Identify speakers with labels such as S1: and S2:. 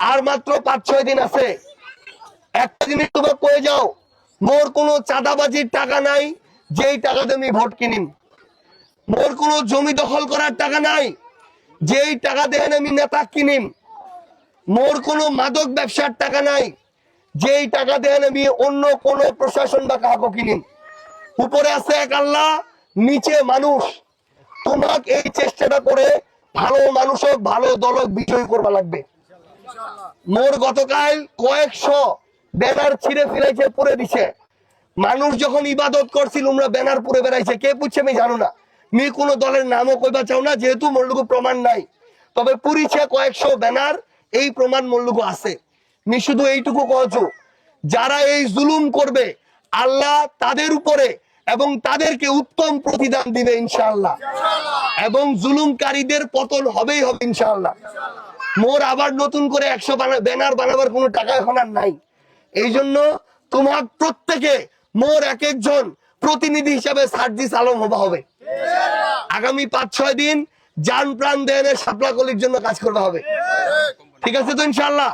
S1: আর মাত্র পাঁচ ছয় দিন আছে। একটা জিনিস তোমার কয়ে যাও, মোর কোনো চাঁদাবাজির টাকা নাই, যেই টাকা দিয়ে আমি ভোট কিনিম। মোর কোনো জমি দখল করার টাকা নাই, যেই টাকা দিয়ে আমি নেতা কিনিম। মোর কোনো মাদক ব্যবসার টাকা নাই, যেই টাকা দেন আমি অন্য কোন প্রশাসন বা কাহাকে কিনিম। উপরে আছে এক আল্লাহ, নিচে মানুষ। তোমাক এই চেষ্টাটা করে ভালো মানুষ হোক, ভালো দলক বিজয়ী করবা লাগবে। মোর গতকাল কয়েকশো ব্যানার ছিঁড়ে ফেলাইছে পরে দিছে। মানুষ যখন ইবাদত করছিল আমরা ব্যানার পরে বেড়াইছে। কে পুচ্ছে আমি জানো না। মি কোনো দলের নামও কইবা চাও না, যেহেতু মোর প্রমাণ নাই। তবে পুরিছে কয়েকশো ব্যানার, এই প্রমাণ মোর আছে। মি শুধু এইটুকু কহছো যারা এই জুলুম করবে, আল্লাহ তাদের উপরে এবং তাদেরকে উত্তম প্রতিদান দিবে, ইনশাআল্লাহ। এবং জুলুমকারীদের পতন হবেই হবে, ইনশাআল্লাহ। মোর আবার নতুন করে একশো ব্যানার বানাবার কোনো টাকা এখন আর নাই। এই জন্য তোমার প্রত্যেকে মোর এক একজন প্রতিনিধি হিসাবে সার্জিস আলম হবা হবে। আগামী পাঁচ, ছয় দিন যান প্রাণ দেয়ের সাপলা কলির জন্য কাজ করতে হবে। ঠিক আছে তো ইনশাল্লাহ